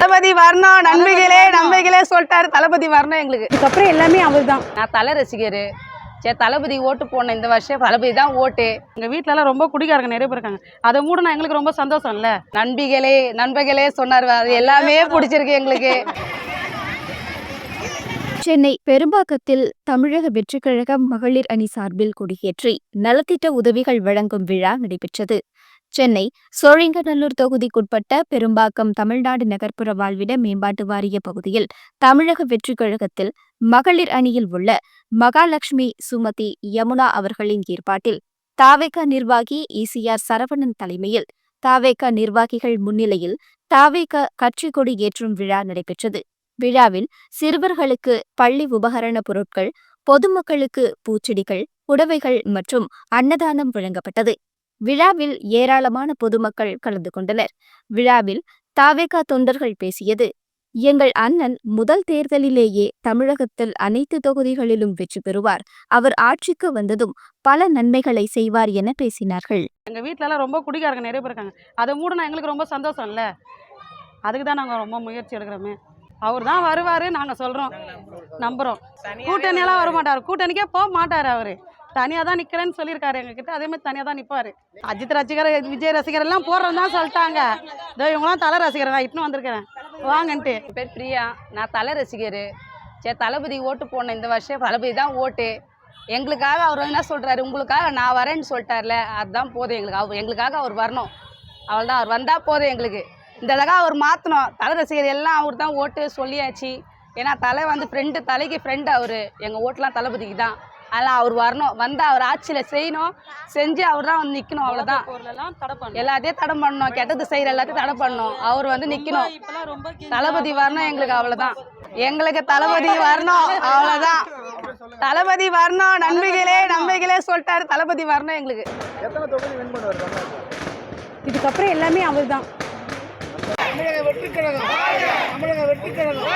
தளபதி வரணும் நன்மைகளே நன்மைகளே சொல்லிட்டாரு தளபதி வரணும் எங்களுக்கு. இதுக்கப்புறம் எல்லாமே அவர் தான் நான் தலை ரசிகர். சரி தளபதி ஓட்டு போனேன் இந்த வருஷம் தளபதி தான் ஓட்டு. எங்கள் வீட்டிலலாம் ரொம்ப குடிக்காரங்க நிறைய பேர் இருக்காங்க. அதை கூட நான் எங்களுக்கு ரொம்ப சந்தோஷம் இல்லை நண்பிகளே நண்பர்களே சொன்னார். அது எல்லாமே பிடிச்சிருக்கு எங்களுக்கு. சென்னை பெரும்பாக்கத்தில் தமிழக வெற்றிக்கழக மகளிர் அணி சார்பில் கொடியேற்றி நலத்திட்ட உதவிகள் வழங்கும் விழா நடைபெற்றது. சென்னை சோழிங்கநல்லூர் தொகுதிக்குட்பட்ட பெரும்பாக்கம் தமிழ்நாடு நகர்ப்புற வாழ்விட மேம்பாட்டு வாரிய பகுதியில் தமிழக வெற்றிக் கழகத்தில் மகளிர் அணியில் உள்ள மகாலட்சுமி சுமதி யமுனா அவர்களின் ஏற்பாட்டில் தாவேகா நிர்வாகி இசிஆர் சரவணன் தலைமையில் தாவேகா நிர்வாகிகள் முன்னிலையில் தாவேகா கட்சி கொடி ஏற்றும் விழா நடைபெற்றது. விழாவில் சிறுவர்களுக்கு பள்ளி உபகரண பொருட்கள் பொதுமக்களுக்கு பூச்செடிகள் புடவைகள் மற்றும் அன்னதானம் வழங்கப்பட்டது. விழாவில் ஏராளமான பொதுமக்கள் கலந்து கொண்டனர். விழாவில் தாவேகா தொண்டர்கள் பேசியது எங்கள் அண்ணன் முதல் தேர்தலிலேயே தமிழகத்தில் அனைத்து தொகுதிகளிலும் வெற்றி பெறுவார். அவர் ஆட்சிக்கு வந்ததும் பல நன்மைகளை செய்வார் என பேசினார்கள். எங்கள் வீட்டிலலாம் ரொம்ப குடிக்காரங்க நிறைய பேர் இருக்காங்க. அதை கூட நான் எங்களுக்கு ரொம்ப சந்தோஷம் இல்லை அதுக்கு தான் நாங்கள் ரொம்ப முயற்சி எடுக்கிறோமே. அவர் தான் வருவார் நாங்கள் சொல்கிறோம் நம்புகிறோம் கூட்டணியெல்லாம் வர மாட்டார் கூட்டணிக்கே போக மாட்டார் அவர். தனியாக தான் நிற்கிறேன்னு சொல்லியிருக்காரு எங்ககிட்ட. அதே மாதிரி தனியாக தான் நிற்பார் அஜித் ரசிகர் விஜய் ரசிகர் எல்லாம் போடுறோம் தான் சொல்லிட்டாங்க. இதோ இவங்களாம் தலை ரசிகர் நான் இட்டுன்னு வந்திருக்கிறேன். வாங்கன்ட்டு. என் பேர் பிரியா. நான் தலை ரசிகர். சரி தளபதி ஓட்டு போனேன் இந்த வருஷம் தளபதி தான் ஓட்டு. எங்களுக்காக அவர் வந்து என்ன சொல்கிறாரு உங்களுக்காக நான் வரேன்னு சொல்லிட்டார்ல. அதுதான் போதும் எங்களுக்கு. அவர் எங்களுக்காக அவர் வரணும். அவள்தான். அவர் வந்தால் போதும் எங்களுக்கு. இந்த தடவை அவர் மாற்றணும் தலை ரசிகர் எல்லாம் அவர் தான் ஓட்டு சொல்லியாச்சு. ஏன்னா தலை வந்து ஃப்ரெண்டு தலைக்கு ஃப்ரெண்டு அவர். எங்கள் ஓட்டுலாம் தளபதிக்கு தான் அதெல்லாம் அவர் வரணும். வந்து அவர் ஆட்சியில் செய்யணும். செஞ்சு அவர் தான் வந்து நிற்கணும் அவ்வளோதான் எல்லாத்தையும் தடை பண்ணணும். கெட்டது செய்கிற எல்லாத்தையும் தடை பண்ணணும். அவர் வந்து நிற்கணும் தளபதி வரணும் எங்களுக்கு அவ்வளவுதான். எங்களுக்கு தளபதி வரணும். அவ்வளவுதான். தளபதி வரணும். நன்மைகளே நன்மைகளே சொல்லிட்டாரு. தளபதி வரணும் எங்களுக்கு. இதுக்கப்புறம் எல்லாமே அவர் தான் தமிழக வெற்றிக்கழகம் தமிழக வெற்றிக்கழகம்